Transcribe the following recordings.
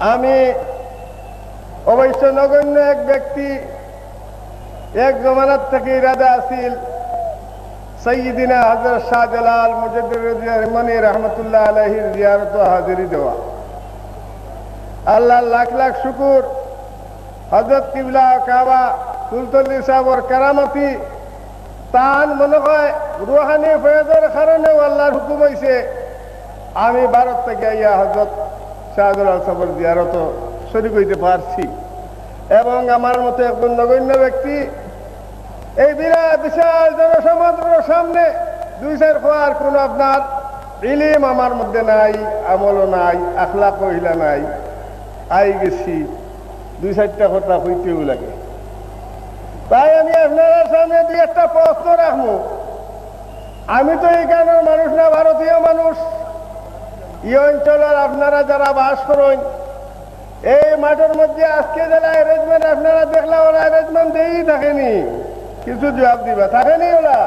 আমি অবশ্য নগণ্য এক ব্যক্তি, এক জমানার থেকে ইরাদা আসিল সৈয়দিনা হজরত শাহজালাল মুজদ্দিরমনি রহমতুল্লাহ আলহির জিয়ারত হাজিরি দেওয়া। আল্লাহ লাখ লাখ শুকুর হজরত কিবলা কাবা সুলতল্লি সাহর কারামতি তান মনে হয় রুহানি ফয়েজের কারণে আল্লাহর হুকুম হয়েছে আমি ভারত থেকে ইয়া হজরত সাহর জিয়ারত শরিক হইতে পারছি। এবং আমার মতো একজন নগণ্য ব্যক্তি এই বিরাট বিশাল জনসমাজের সামনে দুই চার হওয়ার কোন আপনার ইলিম আমার মধ্যে নাই, আমলও নাই আখলা কহিলা নাই। আই গেছি, দুই চারটা কথা হইতেও লাগে। তাই আমি আপনার সামনে দুই একটা প্রশ্ন রাখব। আমি তো এইখানের মানুষ না, ভারতীয় মানুষ। এই অঞ্চলের আপনারা যারা বাস করেন, এই মাঠের মধ্যে আজকে যারা অ্যারেঞ্জমেন্ট আপনারা দেখলে ওরা অ্যারেঞ্জমেন্ট দিয়েই থাকেনি। কিছু জবাব দিবা? থাকেনি ওরা?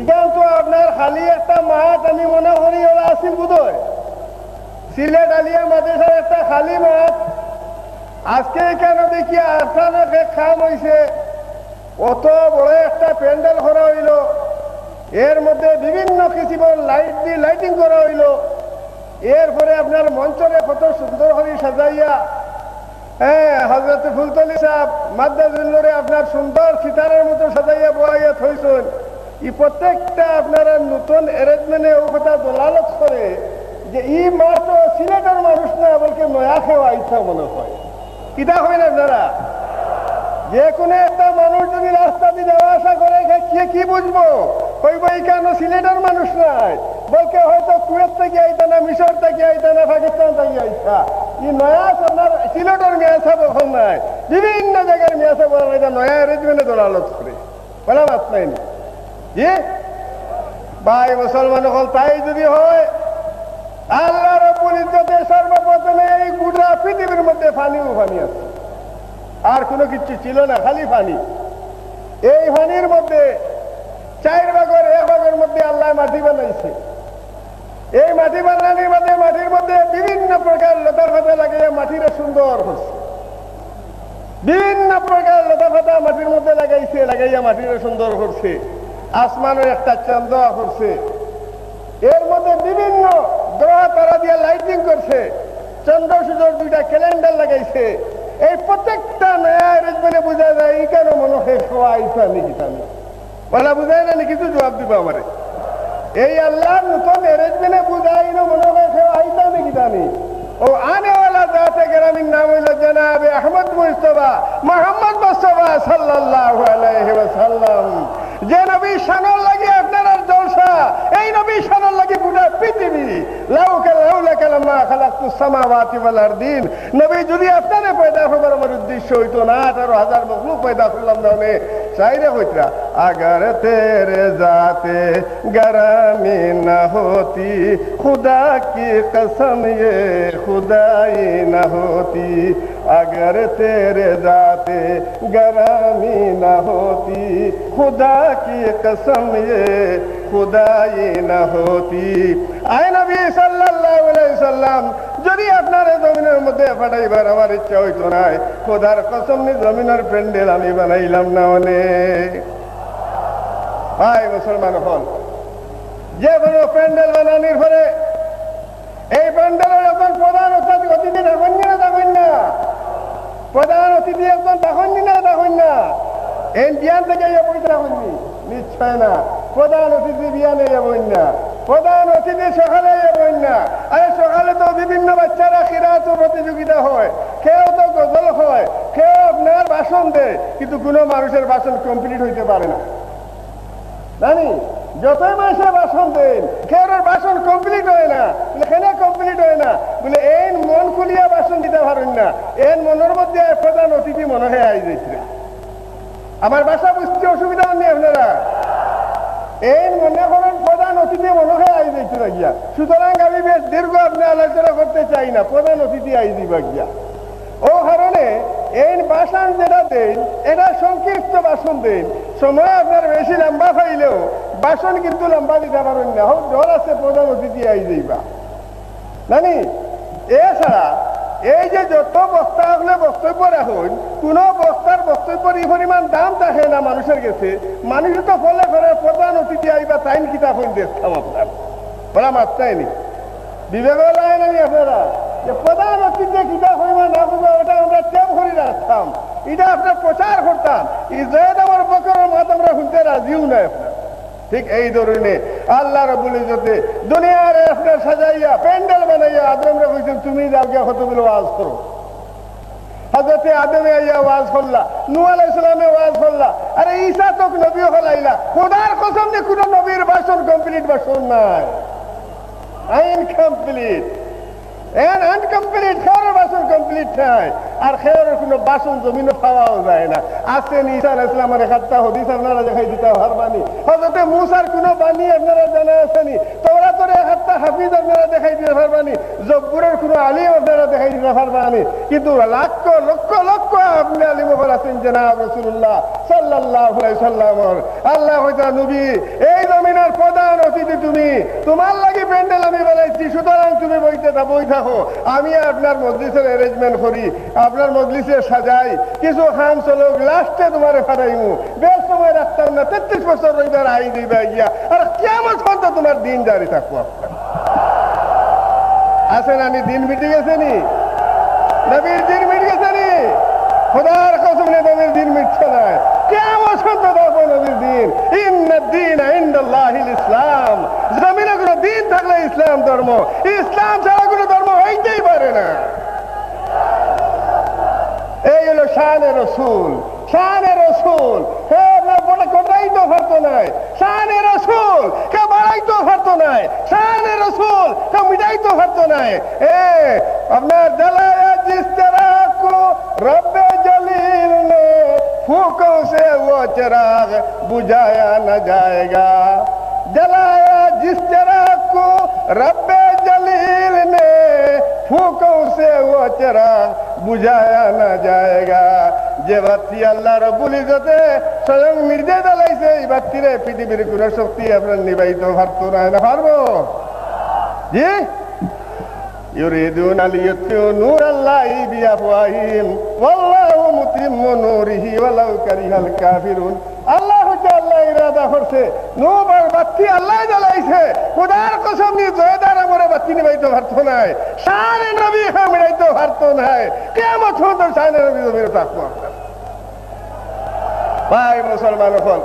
এখান তো আপনার খালি একটা মাঠ, আমি মনে করি ওরা আসিল বোধহয়। সিলেট, আলিয়া মাদ্রাসার একটা খালি মাঠ। আজকে কেন দেখি আসানকে খাম হয়েছে অত বড় একটা প্যান্ডেল করা হইল। এর মধ্যে বিভিন্ন কিসিমের লাইট দিয়ে লাইটিং করা হইল। এরপরে আপনার মঞ্চরে কত সুন্দর করে সাজাইয়া হ্যাঁ হজরত ফুলতলি সাহেব মাদ্দাজুল্লরে আপনার সুন্দর সিতারের মতো সাজাইয়া বয়াইয়া থইছেন। ই প্রত্যেকটা আপনারা নতুন অ্যারেঞ্জমেন্টে ও কথা দোলালত করে যে ই মাস তো সিলেটের মানুষ না, বলকে নয়া খেওয়া ইচ্ছা মনে হয়। কিতা হয় না আপনারা যে কোনো একটা মানুষ যদি রাস্তা দিয়ে যাওয়া আসা করে কে কি বুঝব? কইব এই কেন সিলেটের মানুষ নাই? বলকে হয়তো কুয়েত থেকে আইতা না মিশর থেকে আইতা না পাকিস্তান থেকে আইতা ই নয়া আপনার সিলেটের মেয়াসা বখন নাই। বিভিন্ন জায়গার মেয়াসা বলা এটা নয়া অ্যারেঞ্জমেন্টে দোলালত করে বলা মাত নাই জি? ভাই, মুসলমান হল তাই যদি হয়, আল্লাহ রব্বুল ইজ্জতে সর্বপ্রথমে এই গোটা পৃথিবীর মধ্যে পানিও পানি আছে। আর কোনো কিছু ছিল না, খালি পানি এই পানির মধ্যে চার ভাগের এক ভাগের মধ্যে আল্লাহ মাটি বানাইছে। এই মাটি বানানির মধ্যে, মাটির মধ্যে বিভিন্ন প্রকার লতা ফাতা লাগিয়ে মাটিরে সুন্দর করছে বিভিন্ন প্রকার লতা ফাতা মাটির মধ্যে লাগাইছে, লাগাইয়া মাটিরে সুন্দর করছে আসমানের একটা চন্দ্র করছে এর মধ্যে বিভিন্ন গ্রহ তারা দিয়ে লাইটিং করছে। চন্দ্র সূর্যর দুইটা ক্যালেন্ডার লাগাইছে। এই প্রত্যেকটা নয়া অ্যারেঞ্জমেন্টে বোঝা যায়, এই কেন মনে হয় খোয়া আইসা নাকি তামি বুঝাই না কিছু জবাব দিব এই আল্লাহ নতুন অ্যারেঞ্জমেন্টে বুঝাই না, মনে হয় সে আইতা নাকি জানি। ও আনেওয়ালা জাতে গ্রামীণ নাম হইল জনাবে আহমদ মুস্তফা, মোহাম্মদ মুস্তফা সাল্লাহ আলাইহি ওয়াসাল্লাম। যে নবী লাগে আপনার এই নবী শানর লাগে গোটা পৃথিবী লাউকা লাউলা কালামা খালাকতু সামাওয়াতি ওয়াল আরদিন নবী যদি আপনারে পয়দা হবার আমার উদ্দেশ্য হইতো না আঠারো হাজার মখলুক পয়দা করলাম না মানে চাইরে হইতরা अगर तेरे जाते गरमी न होती खुदा की कसम ये खुदाई न होती अगर तेरे जाते गरमी न होती खुदा की कसम ये খুদাই না হতি। আয় নবী সাল্লাল্লাহু আলাইহি সাল্লাম, যদি আপনার জমিনের মধ্যে পাঠাইবার আমার ইচ্ছা হইতো না, খোদার কসম জমিনের প্যান্ডেল আমি বানাইলাম না মানে ভাই মুসলমান হন যে কোনো প্যান্ডেল বানানির পরে এই প্যান্ডেলের এখন প্রধান অতিথি দেখুন না দেখুন না প্রধান অতিথি এখন দেখুন না দেখুন না ইন্ডিয়ান থেকে পরিচয় হননি, নিশ্চয় না। প্রধান অতিথি বিয়ানে যাবেন না। প্রধান অতিথি সকালে যাবেন না। আরে সকালে তো বিভিন্ন বাচ্চারা খিরাত প্রতিযোগিতা হয়। কেউ তো গজল হয় কেউ আপনার ভাষণ দেয়, কিন্তু কোনো মানুষের ভাষণ কমপ্লিট হইতে পারে না। জানি যতই মাসে বাসন দেন কেউ বাসন কমপ্লিট হয় না। বলে, কেন কমপ্লিট হয় না? বলে এই মন খুলিয়া বাসন দিতে পারেন না। এর মনের মধ্যে প্রধান অতিথি মনে হয় আই যাইছে আমার বাসা বুঝতে অসুবিধা নেই আপনারা? এই মনে করেন প্রধান অতিথি মনে হয় আই যাইছে গিয়া সুতরাং আমি বেশ দীর্ঘ আপনি আলোচনা করতে চাই না, প্রধান অতিথি আই দিবা গিয়া। ও কারণে এই বাসন যেটা দেন, এটা সংক্ষিপ্ত বাসন দেন। সময় আপনার বেশি লম্বা পাইলেও বাসন কিন্তু লম্বা দিতে পারেন না। হোক জল আছে, প্রধান অতিথি আই যাইবা। জানি এছাড়া এই যে যত বস্তা হলে বক্তব্য রাখুন কোন বস্তার বক্তব্যের এই পরিমাণ দাম থাকে না মানুষের কাছে। মানুষ তো ফলে ফলে প্রধান অতিথি আইবা টাইম কিতা হইন দেখতাম আপনার বিবেক লাগে নাই আপনারা। যে প্রধান অতিথি কিতা হইবা না হইবা ওটা আমরা টেপ করে রাখতাম। এটা আপনার প্রচার করতাম। ইসরায়েল আমার বকরের মাত আমরা শুনতে রাজিও নাই আপনার। ঠিক এই ধরনের আল্লাহ রবুল ইজতে দুনিয়ার আপনার সাজাইয়া, প্যান্ডেল বানাইয়া আদমরা কইছেন, তুমি যাও গিয়া কতগুলো ওয়াজ করো। যে কোনো নবীর কমপ্লিট নাই। আনকমপ্লিট বাসন কমপ্লিট নাই। আর খেয়ারের কোনো বাসন জমিনে পাওয়াও যায় না। আসেন ঈসা ইসলামের খাত্তা হদিস, আপনারা দেখাই দিতে পারবানি। হজরতে মুসার কোনো বাণী আপনারা জানা আসেনি তোরা তোরে হাত্তা হাফিজ আপনারা দেখাই দিতে পারবানি। জব্বুরের কোনো আলিম আপনারা দেখাই দিতে পারবানি। কিন্তু লক্ষ লক্ষ লক্ষ আপনি আলিম ওপর আছেন জনাব রসুল্লাহ সাল্লাহ সাল্লামর আল্লাহ নবী, এই জমিনের প্রধান অতিথি তুমি। তোমার লাগি প্যান্ডেল আমি বলাইছি সুতরাং তুমি বইতে থা- বই থাকো। আমি আপনার মজলিসের অ্যারেঞ্জমেন্ট করি, আপনার মজলিসে সাজাই। কিছু খাম চলুক লাস্টে তোমার ফাটাইমু। বেশ সময় রাখতাম না, তেত্রিশ বছর রইবার আই দিবা গিয়া। আর কেমন পর্যন্ত তোমার দিন জারি থাকব? আছেন আমি, দিন মিটে গেছে নি? নবীর দিন মিট গেছে নি? খোদার কসম নবীর দিন মিটছে না। কেমন সন্ত নবীর দিন। ইন্দিন ইসলাম। জমিনে কোনো দিন থাকলে ইসলাম ধর্ম। ইসলাম ছাড়া কোনো ধর্ম হইতেই পারে না। এই হলো শানে রসুল। শানে রসুল। হে बुझाया न जाएगा जलाया जिस तरह को रब जलील ने फूकों से वो चिराग বুঝায়া না জায়গা যে বাতি আল্লাহ রব্বুল ইজতে স্বয়ং নির্দেশ দালাইছে এই বাতিরে পৃথিবীর কোন শক্তি আপনার নিবাহিত পারতো না না পারবো জি يريدون ليطفئوا نور الله بأفواههم والله متم نوره ولو كره الكافرون আল্লাহ হচ্ছে ইরাদা করছে। নূর বাতি আল্লাহ জ্বালাইছে। খোদার কসম নি জয়দার আমরা বাতি নিবাইতে পারতো নাই। শানে নবী হ্যাঁ মিলাইতে পারতো নাই। কেমন সুন্দর শানে নবী জমির তাকওয়া ভাই মুসলমান হল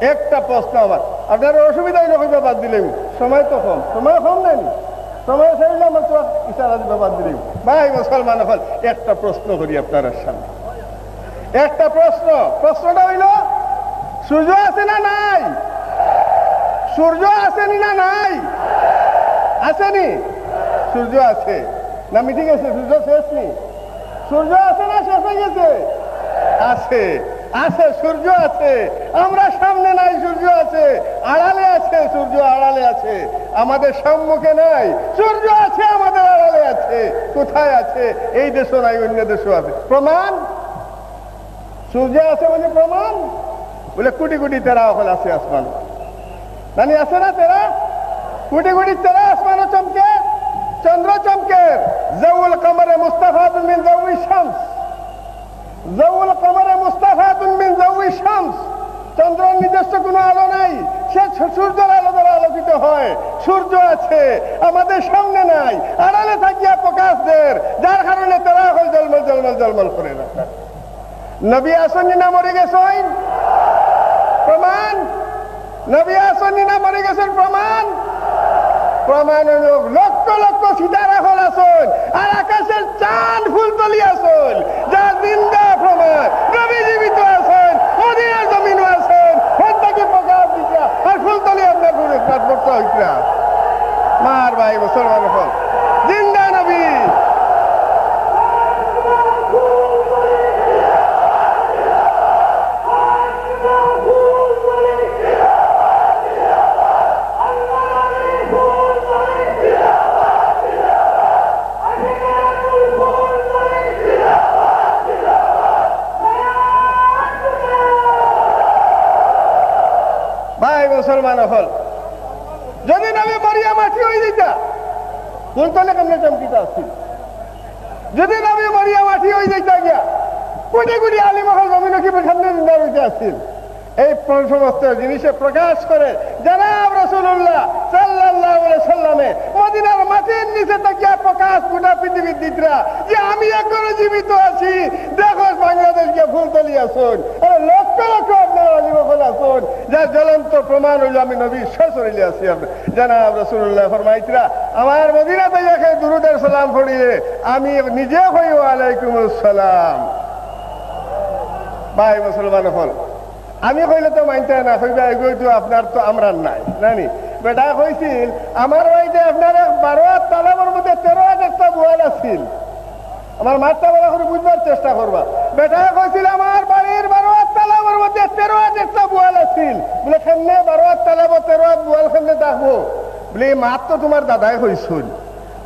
একটা প্রশ্ন আমার আপনার অসুবিধা হইলে হইবে, বাদ দিলেন সময় তো কম। সময় কম নাই? সময় চাইলে মাত্র ইশারা দিবে, বাদ দিলেন ভাই, মুসলমান হল, একটা প্রশ্ন করি আপনার সামনে। একটা প্রশ্ন। প্রশ্নটা হইল, সূর্য আছে না নাই? সূর্য আসেনি না নাই? আসেনি সূর্য আছে। না, মিটিং আছে। সূর্য শেষ নি? সূর্য আছে না, শেষ হয়ে গেছে? আছে। আছে, সূর্য আছে। আমরা সামনে নাই, সূর্য আছে। আড়ালে আছে, সূর্য আড়ালে আছে। আমাদের সম্মুখে নাই, সূর্য আছে, আমাদের আড়ালে আছে। কোথায় আছে? এই দেশও নাই, অন্য দেশও আছে। প্রমাণ? সূর্য আছে মানে প্রমাণ? বলে কোটি কোটি তেরা হল আছে আসমান। নানি, আছে না তেরা? কোটি কোটি তেরা আসমান চমকে চন্দ্র চমকে জউল কমরে মুস্তাফাদ মিন জউই শামস। জউল কমরে মুস্তাফাদ মিন জউই শামস। চন্দ্রের নিজস্ব কোনো আলো নাই। সে সূর্যের আলো দ্বারা আলোকিত হয়। সূর্য আছে, আমাদের সামনে নাই। আড়ালে থাকিয়া প্রকাশ দের, যার কারণে তারা হয় জলমল জলমল জলমল করে রাখা নবী আসনি না মরে গেছেন প্রমাণ? নবী আসনি না মরে গেছেন প্রমাণ? প্রমাণ লক্ষ লক্ষ সিতারা হল আসল। আর আকাশের চাঁদ ফুল তলি আসল যা জিন্দা প্রমাণ নবী জীবিত মুসলমান হল যদি নবী মরিয়া মাটি হয়ে যেতা কোন তলে কেমনে চমকিতা আসছিল যদি নবী মরিয়া মাটি হয়ে যেতা গিয়া, কোটি কোটি আলিমহল জমিন কি আসছিল? এই সমস্ত জিনিসে প্রকাশ করে জানাব রসুল্লাহ নিচে প্রকাশ পৃথিবীর যে আমি এখনও জীবিত আছি। দেখো বাংলাদেশকে ফুল তলি আসুন। আরে লক্ষ লক্ষ আমি নবী আমার কইলে তো মানতে না কইবা তো আপনার তো আমরার নাই, নানি? বেটা কইছিল, আমার বাড়িতে আপনার বারো হাত তালাবের মধ্যে তেরো বোয়াল আছিল। আমার মাঠটা বলা করে বুঝবার চেষ্টা করবা। বেটা কইছিল, আমার তালাবের মধ্যে তেরো হাত বোয়াল আছিল। বলে কেমনে বারো হাত তালাবো তেরো হাত বোয়াল দেখব। বলে এই মাত তো তোমার দাদাই কইছিল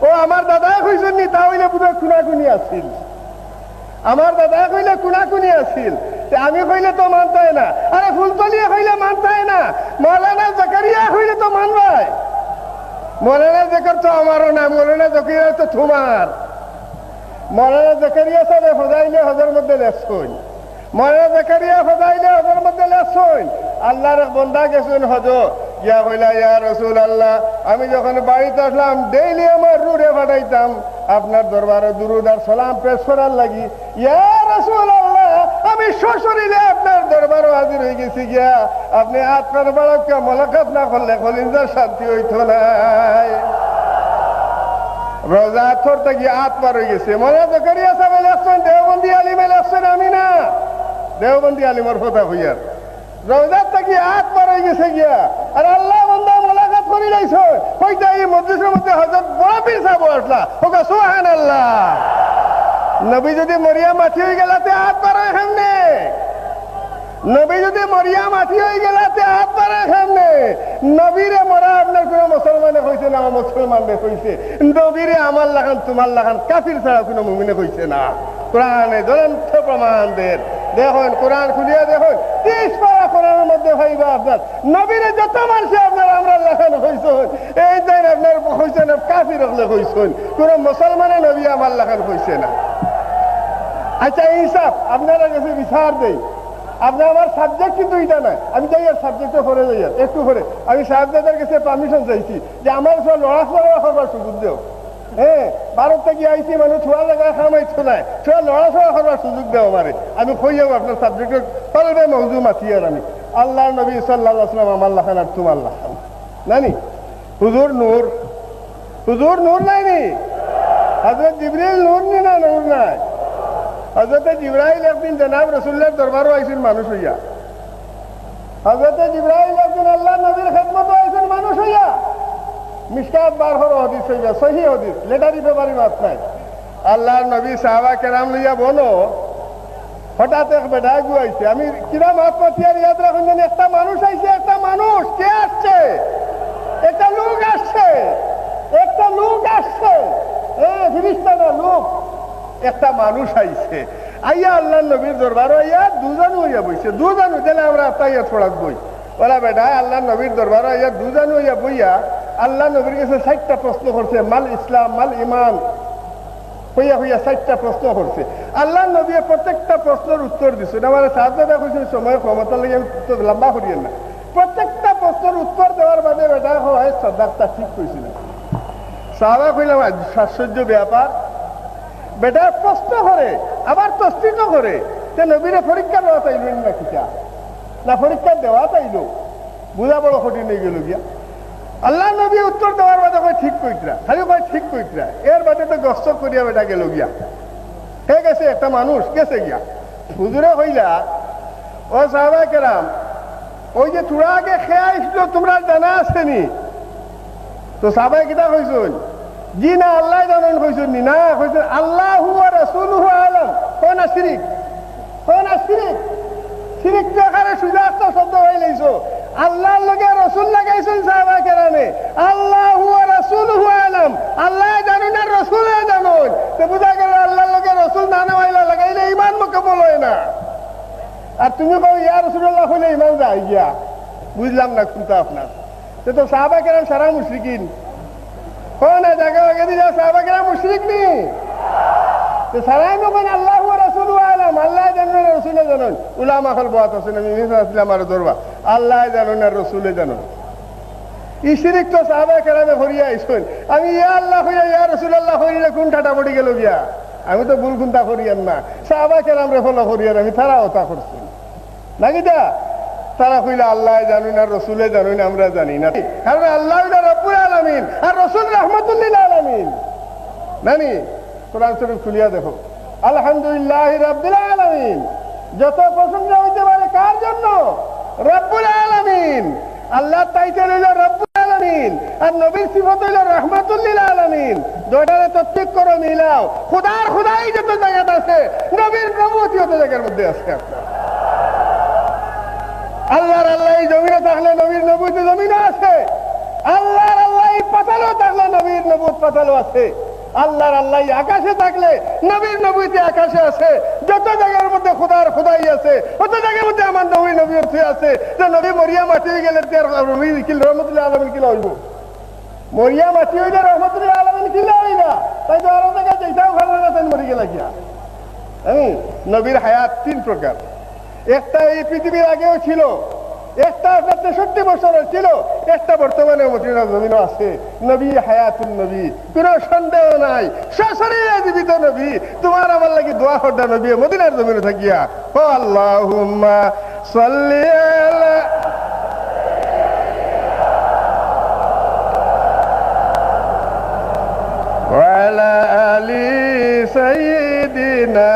ও আমার দাদাই কইছিল নি, তা হইলে বোধহয় খুনাখুনি আছিল। আমার দাদা কইলে কুনাকুনি আছিল। আমি কইলে তো মানতাই না। আরে ফুলতলিয়া কইলে মানতাই না। মৌলানা জাকারিয়া কইলে তো মানবাই। মৌলানা জাকার তো আমারও না, মৌলানা জাকারিয়া তো তোমার। মৌলানা জাকারিয়া সাহেব হজাইলে হজের মধ্যে কইলা ইয়া রসুল আল্লাহ আমি যখন বাড়িতে আসলাম ডেইলি আমার রুড়ে ফাটাইতাম। আপনার দরবারে দুরুদ আর সালাম পেশ করার লাগি। ইয়া আল্লাহ আমি সশরীরে আপনার দরবারও হাজির হয়ে গেছি গিয়া। আপনি আত্মার বাড়ককে মলাকাত না করলে কলিঞ্জার শান্তি হইতো নাই রোজা থেকে আত্মার হয়ে গেছে। মনে তো করিয়া সাহেব লেখছেন দেওবন্দি আলিমে লেখছেন আমি না। দেওবন্দি আলিমর কথা হইয়ার রোজার থেকে আত্মার হয়ে গেছে গিয়া? আর আল্লাহ বন্ধা মোলাকাত করি লাইছ? কইতা এই মসজিদের মধ্যে হজরত বড় পীর সাহেব আসলা? ওকে সুহান আল্লাহ নবী যদি মরিয়া মাটি হয়ে গেলাতে হাত পারে সামনে নবী যদি মরিয়া মাটি হয়ে গেলাতে হাত পারে সামনে নবীরে মরা আপনার কোন মুসলমানে কইছে না, আমার মুসলমানে কইছে। নবীরে আমার লাগান, তোমার লাগান, কাফির ছাড়া কোনো মুমিনে কইছে না। কোরআনে জ্বলন্ত প্রমাণ দের দেখুন, কোরআন খুলিয়া দেখুন, ত্রিশ পারা কোরআনের মধ্যে হইবা আপনার। নবীরে যত মানুষে আপনার আমরা লেখান হইছেন এই দিন আপনার হইছেন কাফির হলে হইছেন কোন মুসলমানে নবী আমার লেখান হইছে না। আচ্ছা ইনসাফ আপনারা কাছে বিচার দেই। আপনার আমার সাবজেক্ট কিন্তু এটা নয়। আমি যাই আর সাবজেক্টে পরে যাই একটু পরে আমি সাহেবদের কাছে পারমিশন চাইছি যে আমার সব লড়াচড়া করবার সুযোগ দেও। হ্যাঁ ভারত আইসি মানে ছোয়া জায়গায় খামাইছো নাই। ছোয়া লড়াচড়া করবার সুযোগ দেও আমারে আমি আপনার সাবজেক্টের মাতি আর আমি। আল্লাহ নবী সাল্লাহ আসলাম আমার লাখান আর নানি হুজুর নূর হুজুর নূর নাই নি? জিবরিল নূর নি না নূর নাই? একদিন জনাব রসুল্লার দরবারও মানুষ হইয়া। একদিন আল্লাহ নবীর খেদমত মানুষ হইয়া। মিসকাত বার হর হদিস হইয়া সহি হদিস লেটারি পেপারি মাত নাই। আল্লাহর নবী সাহাবা কেরাম লইয়া বলো, হঠাৎ এক বেটা গুয়াইছে আমি কিরা মাত ইয়াদ রাখুন জানি একটা মানুষ আইছে একটা মানুষ কে আসছে একটা লোক আসছে একটা লোক আসছে হ্যাঁ ফিরিস্তা না লোক একটা মানুষ আইছে আইয়া আল্লাহ নবীর দরবার আইয়া দুজনও হইয়া বইছে দুজনও তাহলে আমরা আত্মাইয়া ছড়াক বই ওরা বেটা আল্লাহ নবীর দরবার আইয়া দুজনও হইয়া বইয়া আল্লাহ নবীর কাছে ষাটটা প্রশ্ন করছে, মাল ইসলাম, মাল ইমান হইয়া হইয়া ষাটটা প্রশ্ন করছে। আল্লাহ নবী প্রত্যেকটা প্রশ্নের উত্তর দিছে। আমার সাহায্যটা কইছে সময় ক্ষমতা লাগে তো লম্বা করিয়েন না। প্রত্যেকটা প্রশ্নের উত্তর দেওয়ার বাদে বেটা হয় সদাকটা ঠিক কইছিল সাহাবা কইলাম আশ্চর্য ব্যাপার। বেটা প্রশ্ন করে, আবার তস্তিত করে যে নবীরে পরীক্ষা দেওয়া তাইলেন না কিটা না, পরীক্ষা দেওয়া তাইল বুঝা বড় কঠিন হয়ে গেল গিয়া। আল্লাহ নবী উত্তর দেওয়ার বাদে কয়, ঠিক কইতরা। খালি কয়, ঠিক কইতরা। এর বাদে তো গস্ত করিয়া বেটা গেল গিয়া। হে গেছে? একটা মানুষ গেছে গিয়া। হুজুরে হইলা, ও সাহাবা কেরাম, ওই যে তোরা আগে খেয়ে তোমরা জানা আসেনি তো সাহাবাই কিতা কইছুন জি না, আল্লাহ জানেন কইছেন নি। না কইছেন আল্লাহ হুয়া রাসূল হুয়া আলম। কোন শিরিক কোন শিরিক শিরিক তো এখানে সুজাস্ত শব্দ হয়ে লাইছো। আল্লাহর লগে রসুল লাগাইছেন সাহাবা কেরামে। আল্লাহ হুয়া রাসূল হুয়া আলম। আল্লাহ জানুন আর রসুল জানুন। তো বুঝা গেল আল্লাহর লগে রসুল না নামাইলা লাগাইলে ইমান মোকাবল হয় না। আর তুমি কও, ইয়া রসুল্লাহ হইলে ইমান যায় গিয়া। বুঝলাম না কিন্তু আপনার। সে তো সাহাবা কেরাম সারা মুশরিকিন। ও না জায়গা আগে দিয়ে সাহাবা কেরাম মুশরিক নি? তো সারাই মকন আল্লাহ রসুল আলাম। আল্লাহ জানুন রসুলে জানুন। উলামা খল বাত হোসেন আমি মিসাম আর দরবা আল্লাহ জানুন আর রসুলে জানুন ইশরিক তো সাহাবা কেরামে আমি ইয়া আল্লাহ হইয়া, ইয়া রসুল আল্লাহ হইলে গেল আমি তো ভুল করিয়ান না। রে ফলো করিয়ার আমি তারাও তা করছি। নাকি দা? তারা কইলে, আল্লাহ জানুন আর রসুলে জানুন আমরা জানি না। কারণ আল্লাহ রব্বুল আলামিন, আর রসুল রহমতুল্লিল আলামিন। নানি, কোরআন শরীফ খুলিয়া দেখো। আলহামদুলিল্লাহ রাব্বিল আলামিন। যত প্রশংসা হইতে পারে কার জন্য? রব্বুল আলামিন। আল্লাহ টাইটেল হইল রব্বুল আলামিন। আর নবীর সিফত হইল রহমাতুল্লিল আলামিন। দুইটারে তত্ত্বিক করো, মিলাও। খুদার খুদাই যত জায়গাতে আছে, নবীর নবতী যত জায়গার মধ্যে আছে। আল্লাহর আল্লাহ এই জমিনে থাকলে নবীর নবুতে জমিনে আছে। আল্লাহর আল্লাহ এই পাতালও থাকলে নবীর নবুত পাতালও আছে। আল্লাহর আল্লাহ আকাশে থাকলে নবীর নবীতে আকাশে আছে। যত জায়গার মধ্যে খুদার খুদাই আছে, অত জায়গার মধ্যে আমার নবী নবী আছে। যে নবী মরিয়া মাটি গেলে রহমতুল্লাহ আলমিন কিলা হইব মরিয়া মাটি হইলে রহমতুল্লাহ আলমিন কিলা হই না তাই তো আরও জায়গায় যেটাও ভালো না তাই মরি গেলা গিয়া নবীর হায়াত তিন প্রকার। একটা এই পৃথিবীর আগেও ছিল একটা আপনার তেষট্টি বছরের ছিল একটা বর্তমানে মদিনা জমিনও আছে নবী হায়াতুল নবী কোন সন্দেহ নাই সশরীরে জীবিত নবী তোমার আমার লাগি দোয়া হড্ডা নবী মদিনার জমিনে থাকিয়া ও আল্লাহুম্মা সাল্লি আলা وعلى آل سيدنا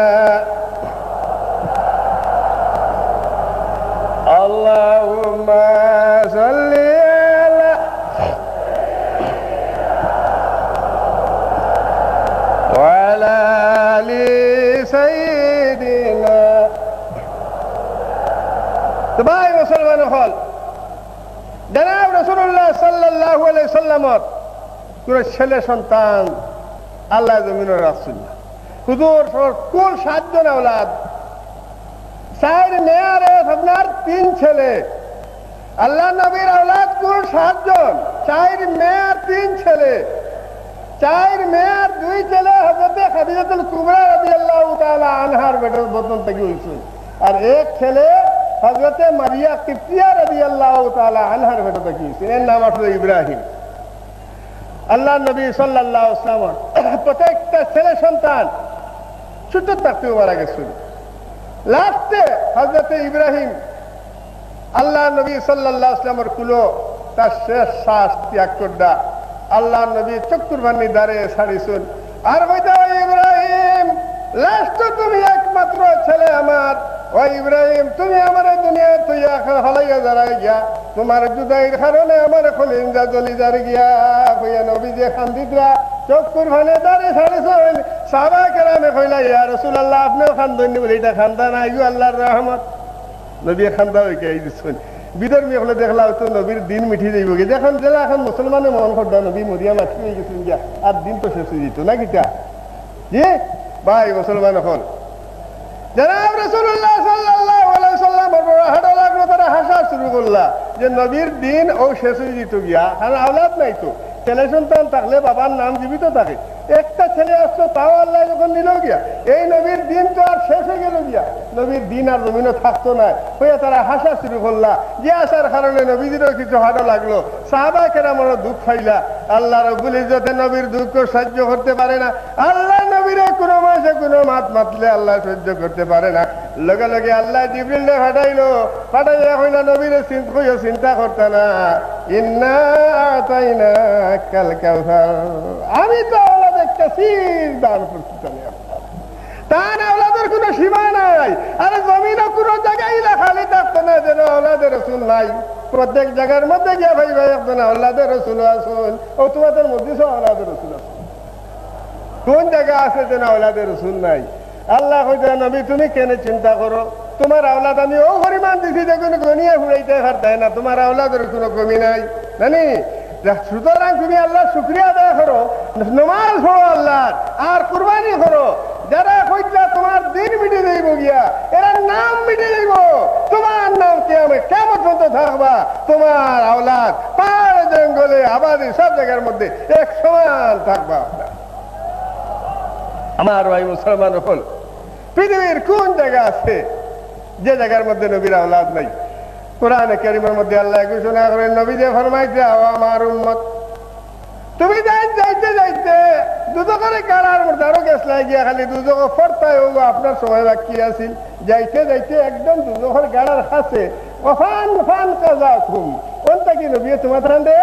صل على وعلى آل سيدنا তবাই মুসলমান হল জনাব রসুল্লাহ সাল্লাহ সাল্লামত কোন ছেলে সন্তান আল্লাহ জমিনের রাসুল হুজুর কুল সাতজন আওলাদ চার মেয়ার আপনার তিন ছেলে আল্লাহ নবীর আওলাদ কুল সাতজন। চার মেয়ার তিন ছেলে। চার মেয়ার দুই ছেলে হজরতে খাদিজাতুল কুবরা রাদিয়াল্লাহু তাআলা আনহার বেটার বদন থেকে হইছে আর এক ছেলে হজরতে মারিয়া কিপ্তিয়া রাদিয়াল্লাহু তাআলা আনহার বেটা থেকে হইছে এর নাম আসলে ইব্রাহিম। আল্লাহ নবী সাল্লাল্লাহু আলাইহি ওয়াসাল্লাম প্রত্যেকটা ছেলে সন্তান ছোট থাকতেও মারা গেছিল লাস্টে হজরত ইব্রাহিম আল্লাহ নবী সাল্লাহ আসলামের কুলো, তার শেষ শ্বাস ত্যাগ করডা। আল্লাহ নবী চক্কুর বান্নি দাঁড়িয়ে ছাড়িছুন। আর ইব্রাহিম তুমি একমাত্র ছেলে আমার। ও ইব্রাহিম, তুমি আমার দুনিয়া তুই হলাইয়া দাঁড়াই গিয়া। তোমার জুদাইর কারণে আমার খলিন্দা জলি দাঁড়ি গিয়া হইয়া নবী যে খান্দিতরা চক্কুর ভানে দাঁড়িয়ে ছাড়িছুন। সাবা কেরামে কইলা, ইয়া রসুল্লাহ আপনিও খান্দন বলে, এটা খান্দা না ইউ আল্লাহর রহমত। নবী এই দিচ্ছেন বিধর্মী হলে নবীর দিন মিঠি যাইব গে। দেখুন জেলা এখন মুসলমানের মন করদা নবী মরিয়া মাছি হয়ে গিয়া। আর দিন তো শেষ হয়ে যেত, না ভাই, মুসলমান এখন। বাবার নাম জীবিত থাকে। একটা ছেলে আসতো তাও আল্লাহ যখন নিল গিয়া, এই নবীর দিন তো আর শেষ হয়ে গেল গিয়া। নবীর দিন আর জমিনও থাকতো না, হয়ে তারা হাসা শুরু করলা। যে আসার কারণে নবীদেরও কিছু হাঁটা লাগল। সাহাবা কেরাম দুঃখ পাইলা। আল্লাহ রবুল ইজতে নবীর দুঃখ সহ্য করতে পারে না। আল্লাহ কোনো মাসে কোনো মাত মাতলে আল্লাহ সহ্য করতে পারে না। লগে লগে আল্লাহ জিবরিলে ফাটাইলো। ফাটাইয়া হইলা নবীরে চিন্তা করতে না। ইন্না কাল আমি তো দান তার আওলাদের কোনো সীমা নাই। আরে জমিনও কোনো জায়গায় খালি থাকতো না যেন আওলাদের রসুল নাই। প্রত্যেক জায়গার মধ্যে গিয়া ভাই ভাই একজন আওলাদের রসুল আসুন ও তোমাদের মধ্যে সব আওলাদের রসুল আসুন কোন জায়গা আছে যেন আওলাদের রসুল নাই? আল্লাহ নবী, তুমি কেন চিন্তা করো? তোমার আওলাদ আমি ও পরিমাণ দিছি যে কোনো গনিয়ে ফুড়াইতে পারতাই না। তোমার আওলাদের কোনো কমি নাই। জানি? সুতরাং তুমি আল্লাহ শুক্রিয়া আদায় করো। নমাজ পড়ো আল্লাহ আর কুরবানি করো। যারা কইলা তোমার দিন মিটে যাইব গিয়া, এরা নাম মিটে যাইব। তোমার নাম কে আমি কেমন পর্যন্ত থাকবা। তোমার আওলাদ পাহাড়, জঙ্গলে, আবাদি, সব জায়গার মধ্যে এক সমান থাকবা। আমার ভাই মুসলমান হল। পৃথিবীর কোন জায়গা আছে যে জায়গার মধ্যে নবীর আওলাদ নাই? কোরআনে কারিমের মধ্যে আল্লাহ ঘোষণা করেন, নবী যে ফরমাইছে, আও আমার উম্মত। তুমি যাই যাইতে যাইতে দুদকের কারার মধ্যে আরও গেছ লাগিয়া খালি দুদক ফরতায় হোক আপনার সময় বাকি আছিল যাইতে যাইতে একদম দুদকের গাড়ার কাছে অফান ফান কাজা খুম কোনটা কি নবী তোমার ঠান্ডে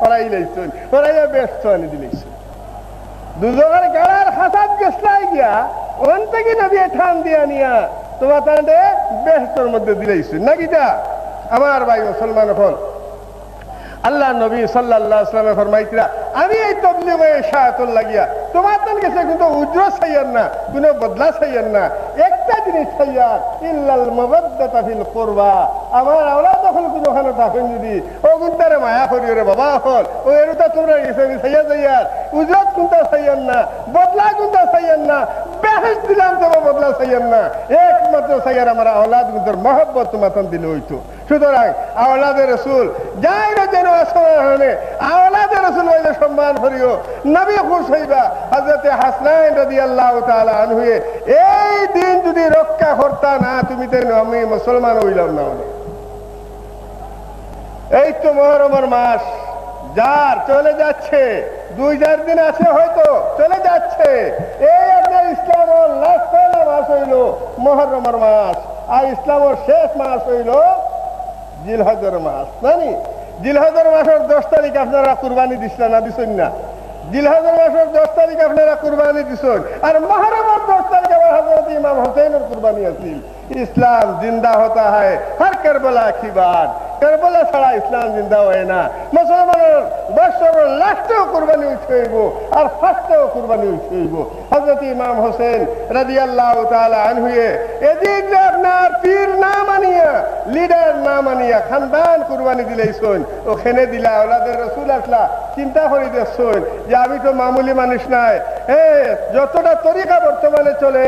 পড়াই লাইছুন পড়াইয়া ব্যস্ত আনি দিলাইছুন দুজনের গাড়ার হাসাত গেছলাই গিয়া, ওখান তোমার বেহতর মধ্যে দিলাইছুন নাকি তা? আমার ভাই মুসলমান আল্লাহ নবী সাল্লাহ ইসলামে ফরমাইছিলা আমি এই তবলিগ লাগিয়া, তোমার তান গেছে কিন্তু উজ্র সাইয়ার না, কোনো বদলা না। একটা জিনিস সাইয়ার ইল্লাল মাবাদ্দাতা ফিল কুরবা। আমার আওলা যখন কোনো ওখানে থাকেন যদি ও গুন্তারে মায়া করি রে বাবা হল। ও এরুতা তোমরা গেছে যাইয়ার। উজরত কোনটা সাইয়ার না, বদলা কোনটা সাইয়ার না বেহেস দিলাম তোমার বদলা সাইয়ার না। একমাত্র সাইয়ার আমার আওলাদ কিন্তু মহব্বত তোমার তান দিলে হইতো। সুতরাং আওলাদের রসুল, যাই যেন আসলে আওলাদের রসুল হইলে সম্মান করিও। নবী খুশ হইবা হজরতে হাসনাইন রাজি আল্লাহ তাআলা আনহুয়ে, এই দিন যদি রক্ষা করতা না, তুমি তো আমি মুসলমান হইলাম না। এই তো মহরমের মাস। যার চলে যাচ্ছে, দুই চার দিন আছে হয়তো, চলে যাচ্ছে। এই আপনার মাস হইল মহরমের মাস, আর ইসলামের শেষ মাস হইল জিলহজের মাস জানি জিলহজের মাসের দশ তারিখ আপনারা কুরবানি দিছিলেন না দিছেন না? জিলহজের মাসের দশ তারিখ আপনারা কুরবানি দিছেন, আর মহরমের দশ তারিখ আমার হজরত ইমাম হোসেনের কুরবানি আছিল ইসলাম জিন্দা হতা হয় হর কারবালা কি বাত ছাড়া ইসলাম জিন্দা হয় না। মুসলমানের লাস্টেও কুরবানি উঠে হইব আর ফার্স্টেও কুরবানি উঠে হইব। হজরত ইমাম হোসেন রাজি আল্লাহ আনহুয়ে, এদিক যে আপনার পীর না মানিয়া, লিডার না মানিয়া খানদান কুরবানি ওখানে দিলা, ওলাদের রসুল আসলা, চিন্তা করি দেখছুন যে আমি তো মামুলি মানুষ নাই। হে, যতটা তরিকা বর্তমানে চলে,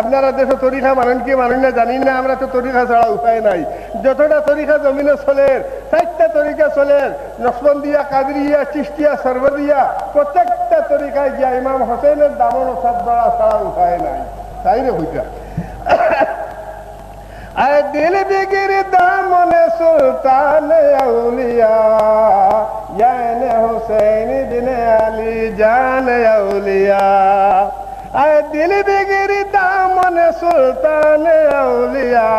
আপনারা দেশে তরিকা মানুন কি মানুষ না জানি না, আমরা তো তরিকা ছাড়া উপায় নাই। যতটা তরিকা জমিনে চলে চারটা তরিকা চলে নসবন্দিয়া কাদরিয়া চিস্তিয়া সর্বদিয়া প্রত্যেকটা তরিকায় গিয়া ইমাম হোসেনের দামন সাত বড়া ছাড়া উপায় নাই। তাই রে বুঝা দামনে সুলতান আউলিয়া ইয়ানে হুসैन বিন আলী জান আউলিয়া। আয় দিল বিগির দামনে সুলতান আউলিয়া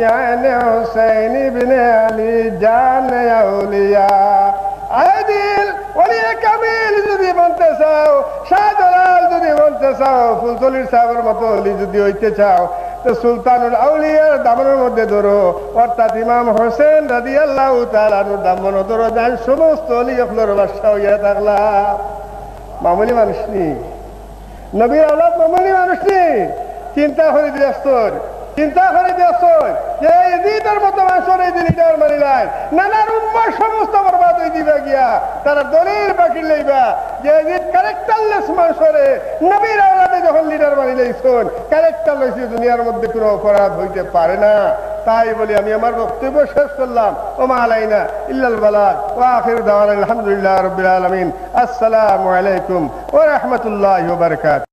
ইয়ানে হুসैन বিন আলী জান আউলিয়া। আয় দিল ওলিয়ে কামিল যদি বলতে চাও শাহজালাল যদি বলতে চাও, ফুলতলির সাহেবের মতো অলি যদি হইতে চাও, তো সুলতানুল আউলিয়ার দামনের মধ্যে ধরো। অর্থাৎ ইমাম হোসেন রাজি আল্লাহ তালানুর দামন ধরো যান সমস্ত অলি আপনার বাসা হইয়া মামুলি মানুষ নি নবীর আওলাদ মামুলি মানুষ নি চিন্তা করে দিয়াস্তর চিন্তা করে মতো মানুষের এই নানার উম্মার সমস্ত বরবাদ হয়ে গিয়া। তারা দলিল লইবা যে ক্যারেক্টারলেস মানুষরে নবীর আওলাদে যখন লিডার মানি লইছুন ক্যারেক্টার লইছি দুনিয়ার মধ্যে কোনো অপরাধ হইতে পারে না। তাই বলি আমি আমার বক্তব্য শেষ করলাম। ও মালাইনা ইল্লাল বালা ও আখির দাওয়ান আলহামদুলিল্লাহ আসসালামু আলাইকুম ও রহমতুল্লাহ